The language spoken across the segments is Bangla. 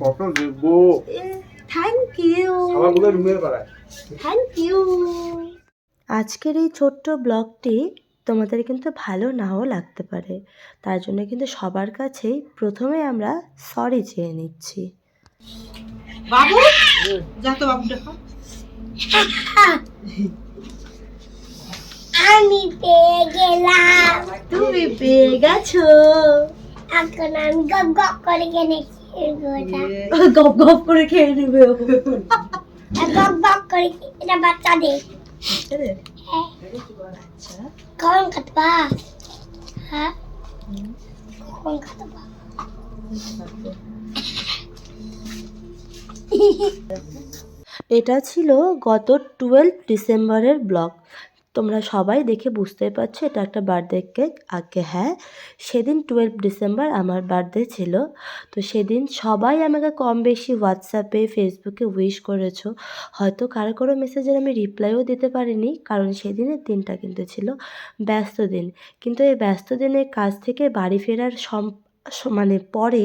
কত দেবো থ্যাংক ইউ খাবারগুলো রুমের পাড়ায়। থ্যাংক ইউ আজকের এই ছোট্ট ব্লগটি তোমাদের কিন্তু ভালো নাও লাগতে পারে। তার জন্য কিন্তু সবার কাছেই প্রথমে আমরা সরি চেয়ে নিচ্ছি। বাবু? যা তো বাবু দেখো। আমি পেয়ে গেলাম। তুমি পেয়ে গেছো। এখন আমি গপ গপ করে গোটা গপ গপ করে খেয়ে নেবে ও। গপ গপ করে এটা বাচ্চাদের হ্যাঁ। আচ্ছা। হ্যাঁ। এটা ছিল গত টুয়েলভ ডিসেম্বরের ব্লগ। তোমরা সবাই দেখে বুঝতে পারছ, এটা একটা বার্থডে কেক আগে হ্যাঁ সেদিন টুয়েলভ ডিসেম্বর আমার বার্থডে ছিল। তো সেদিন সবাই আমাকে কম বেশি হোয়াটসঅ্যাপে ফেসবুকে উইশ করেছ। হয়তো কারও কারও মেসেজের আমি রিপ্লাইও দিতে পারিনি, কারণ সেদিনের দিনটা কিন্তু ছিল ব্যস্ত দিন। কিন্তু এই ব্যস্ত দিনের কাজ থেকে বাড়ি ফেরার সম মানে পরে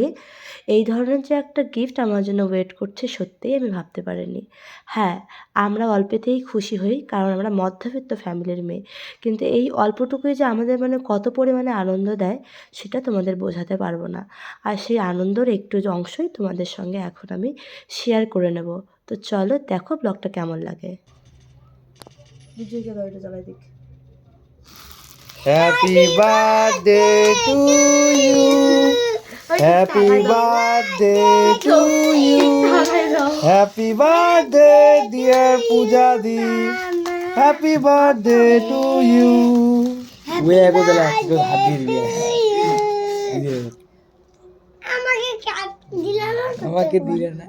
এই ধরনের যে একটা গিফট আমার জন্য ওয়েট করছে সত্যিই আমি ভাবতে পারিনি। হ্যাঁ আমরা অল্পেতেই খুশি হই কারণ আমরা মধ্যবিত্ত ফ্যামিলির মেয়ে। কিন্তু এই অল্পটুকুই যে আমাদের মানে কত পরিমাণে আনন্দ দেয় সেটা তোমাদের বোঝাতে পারব না। আর সেই আনন্দর একটু অংশই তোমাদের সঙ্গে এখন আমি শেয়ার করে নেব। তো চলো দেখো ব্লগটা কেমন লাগে। Happy birthday to you happy birthday to you happy birthday dear Puja the happy birthday to you ওয়ে আগো দিলা হাত দিয়ে দিবি আমাকে দিলা না?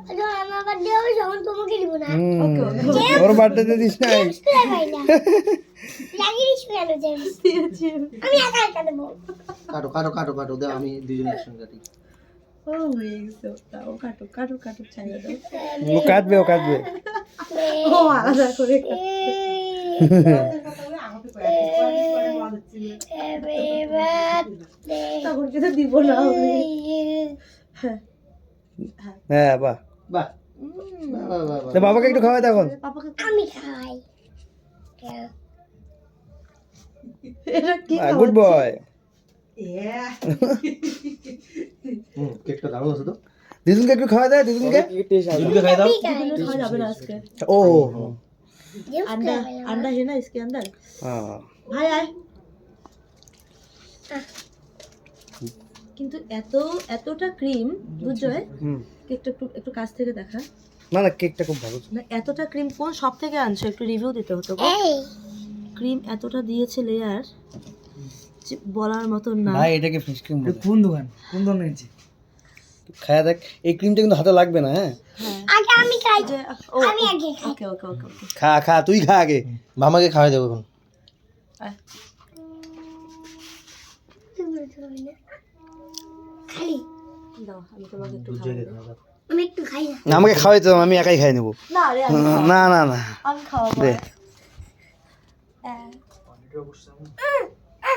ওর বার্থডে দিস না। একা একা কাটো কাটো কাটো কাটো। দাও আমি দুজন একসঙ্গে কাটি কাটো কাটো কাটো চাই ও কাটবে ও কাটবে ও আলাদা করে তখন কিন্তু দিব না to আমি you. হ্যাঁ বাহ। বাহ বাবাকে একটু খাওয়াই তখন আমি খাই কি গুড বয়। কেকটা দারুণ আছে তো দিদুনকে একটু খাওয়া দেয় দিদুনকে দুধকে খাই দাও আমি খাই খাওয়া যাবে না আজকে ও Juice अंडा খাই না। अंडा है ना इसके अंदर হ্যাঁ ভাই আয় কিন্তু এত এতটা ক্রিম বুঝজয় হুম কেকটা একটু একটু কাছ থেকে দেখা না না কেকটা খুব ভালো না এতটা ক্রিম কোন সব থেকে আনছো একটু রিভিউ দিতে হতো গো। এই ক্রিম এতটা দিয়েছে লেয়ার যে বলার মতো না। ভাই এটাকে ফ্রেশ ক্রিম বলে। কোন দোকান? কোন দোকান নিয়েছি খায়া দেখ এই ক্রিমটা কিন্তু হাতে লাগবে না হ্যাঁ? হ্যাঁ। আগে আমি খাই। আমি আগে খাই। ওকে ওকে ওকে। খা খা তুই খা আগে। মামাকে খাওয়াই দেবো এখন। খালি। দাও আমি তোমাকে একটু খাওয়াবো। আমি একটু খাই না। না, আমাকে খাওয়াই তো আমি একাই খাই নেব। না না না না। আমি খাওয়াবো দে হ্যাঁ। আমাকে খাওয়াও